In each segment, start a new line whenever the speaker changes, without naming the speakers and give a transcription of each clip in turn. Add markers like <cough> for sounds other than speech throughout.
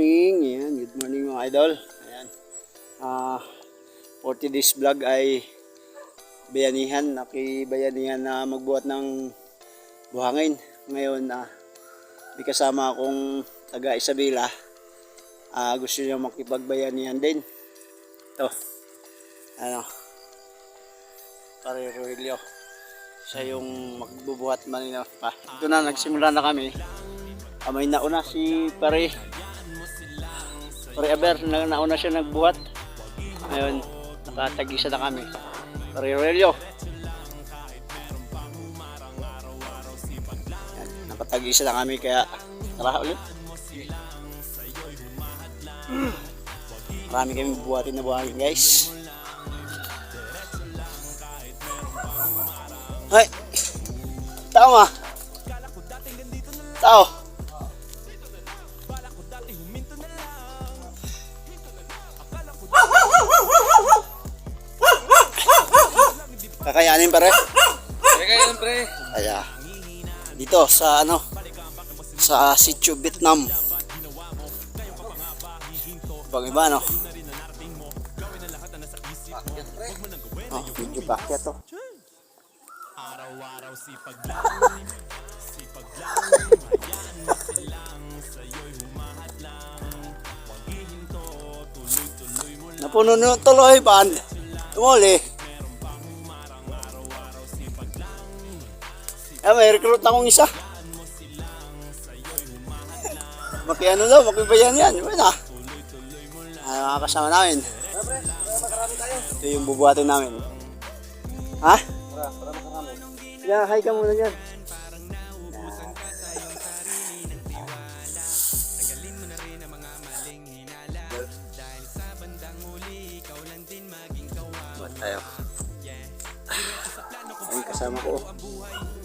morning, yan. Good morning mga idol. Ayan. Ah, for today's vlog ay bayanihan, nakibayanihan na magbuhat ng buhangin. Ngayon, ah, may kasama akong taga Isabela. Ah, gusto niya makipagbayanihan din. Ito. Ano? Pare Rogelio. Siya yung magbubuhat manina pa. Ito na, nagsimula na kami. Ah, may nauna si pare Pare Aber, na, nauna siya nagbuhat. Ngayon, nakatagisa na kami. Yan, nakatagisa na kami kaya tara ulit. Marami kami buhatin na buhangin guys. Ay! Tama! Tao! Kakayanin pare.
Teka yan, pre.
Kaya dito sa ano sa Sitio Vietnam. Ibang iba no. Oh, medyo pakyat to. Napuno na tuloy band. Tumuli. Ah, may recruit akong isa. <laughs> Maki ano daw, makibayan yan. Yun na. Ah, mga kasama namin. Ito yung bubuhatin namin. Ha? Yeah, hi ka muna dyan. Tayo. Ayun, kasama ko.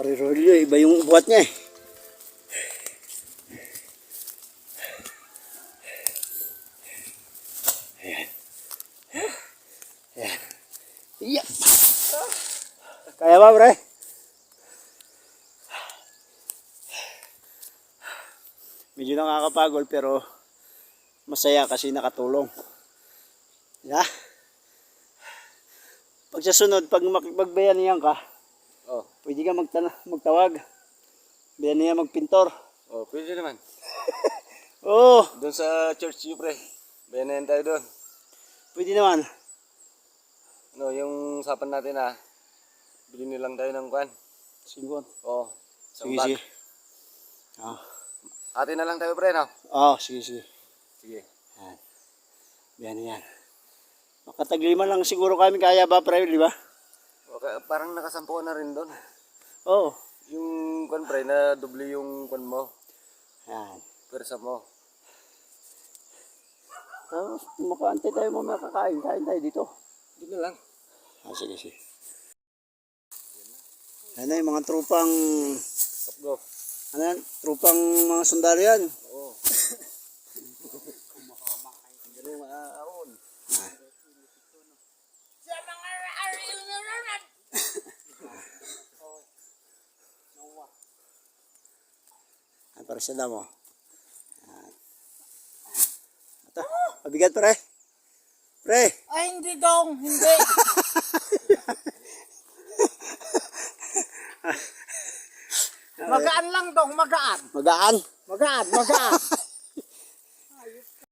Parirolyo, iba yung buhat niya eh. Ayan. Ayan. Yep. Kaya ba, pre? Medyo nakakapagol pero masaya kasi nakatulong. Yeah. Pag sa sunod, pag makipagbayanihan ka,
Oh,
Pwede ka magtana magtawag. Biyan niya magpintor.
oh, pwede naman.
Oo, <laughs> oh,
Doon sa church yun, pre. Bayanan tayo doon.
pwede naman.
No, yung usapan natin ah. Bili nilang tayo ng kwan.
Singkot.
Oh,
Sige,
bag.
sige. Ah,
Ate na lang tayo, pre, no?
oh, sige, sige.
Sige.
Yan. Biyan yan. Makataglima lang siguro kami kaya ba, pre, di ba?
Okay, parang nakasampu ka na rin doon.
Oo. Oh.
Yung kwan, pre, na doble yung kwan mo.
Yan.
Persa mo.
Tapos, makaantay tayo mamaya kakain. Kain tayo dito.
Doon na lang.
Ah, sige, sige. Ano yung mga trupang,
Stop go.
ano yan, trupang mga sundalo yan.
Oo. <laughs> Ganun maaon.
Ay, para sa damo. Ito, mabigat pre. Pre,
Ay, hindi dong, hindi. <laughs> magaan lang dong, magaan.
magaan.
Magaan, magaan.